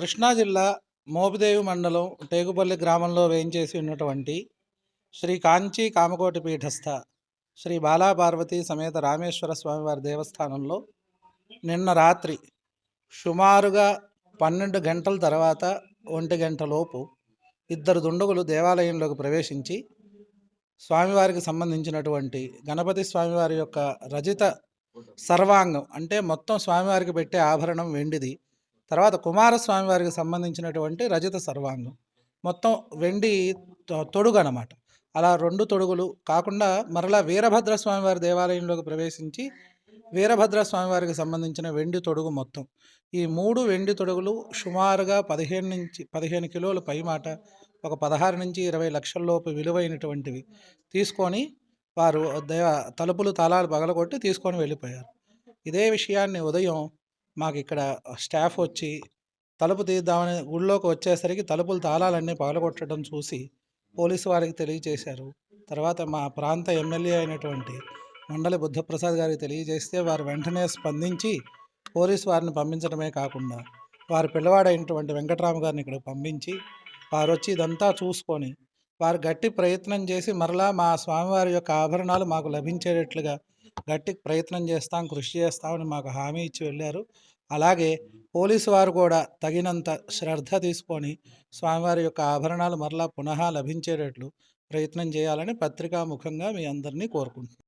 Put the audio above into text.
కృష్ణా జిల్లా మోపిదేవి మండలం టేకుపల్లి గ్రామంలో వేయించేసి ఉన్నటువంటి శ్రీ కాంచీ కామకోటి పీఠస్థ శ్రీ బాలాపార్వతి సమేత రామేశ్వర స్వామివారి దేవస్థానంలో నిన్న రాత్రి సుమారుగా పన్నెండు గంటల తర్వాత ఒంటి గంటలోపు ఇద్దరు దుండగులు దేవాలయంలోకి ప్రవేశించి స్వామివారికి సంబంధించినటువంటి గణపతి స్వామివారి యొక్క రజిత సర్వాంగం అంటే మొత్తం స్వామివారికి పెట్టే ఆభరణం వెండిది. తర్వాత కుమారస్వామి వారికి సంబంధించినటువంటి రజత సర్వాంగం. మొత్తం వెండి తొ- తొడుగు అనమాట అలా రెండు తొడుగులు కాకుండా మరలా వీరభద్ర స్వామివారి దేవాలయంలోకి ప్రవేశించి వీరభద్ర స్వామివారికి సంబంధించిన వెండి తొడుగు మొత్తం. ఈ మూడు వెండి తొడుగులు సుమారుగా పదిహేను నుంచి పదిహేను కిలోల పైమాట ఒక పదహారు నుంచి ఇరవై లక్షల్లోపు విలువైనటువంటివి తీసుకొని వారు దేవ తలుపులు తాళాలు పగలగొట్టి తీసుకొని వెళ్ళిపోయారు. ఇదే విషయాన్ని ఉదయం మాకు ఇక్కడ స్టాఫ్ వచ్చి తలుపు తీద్దామని గుళ్ళోకి వచ్చేసరికి తలుపులు తాళాలన్నీ పగలగొట్టడం చూసి పోలీసు వారికి తెలియజేశారు. తర్వాత మా ప్రాంత ఎమ్మెల్యే అయినటువంటి మండలి బుద్ధప్రసాద్ గారికి తెలియజేస్తే వారు వెంటనే స్పందించి పోలీసు వారిని పంపించడమే కాకుండా వారి పిల్లవాడైనటువంటి వెంకటరామ గారిని ఇక్కడ పంపించి వారు వచ్చి ఇదంతా చూసుకొని వారు గట్టి ప్రయత్నం చేసి మరలా మా స్వామివారి యొక్క ఆభరణాలు మాకు లభించేటట్లుగా గట్టి ప్రయత్నం చేస్తాం కృషి చేస్తామని మాకు హామీ ఇచ్చి వెళ్ళారు. అలాగే పోలీసు వారు కూడా తగినంత శ్రద్ధ తీసుకొని స్వామివారి యొక్క ఆభరణాలు మరలా పునః లభించేటట్లు ప్రయత్నం చేయాలని పత్రికా ముఖంగా మీ అందరినీ కోరుకుంటున్నాను.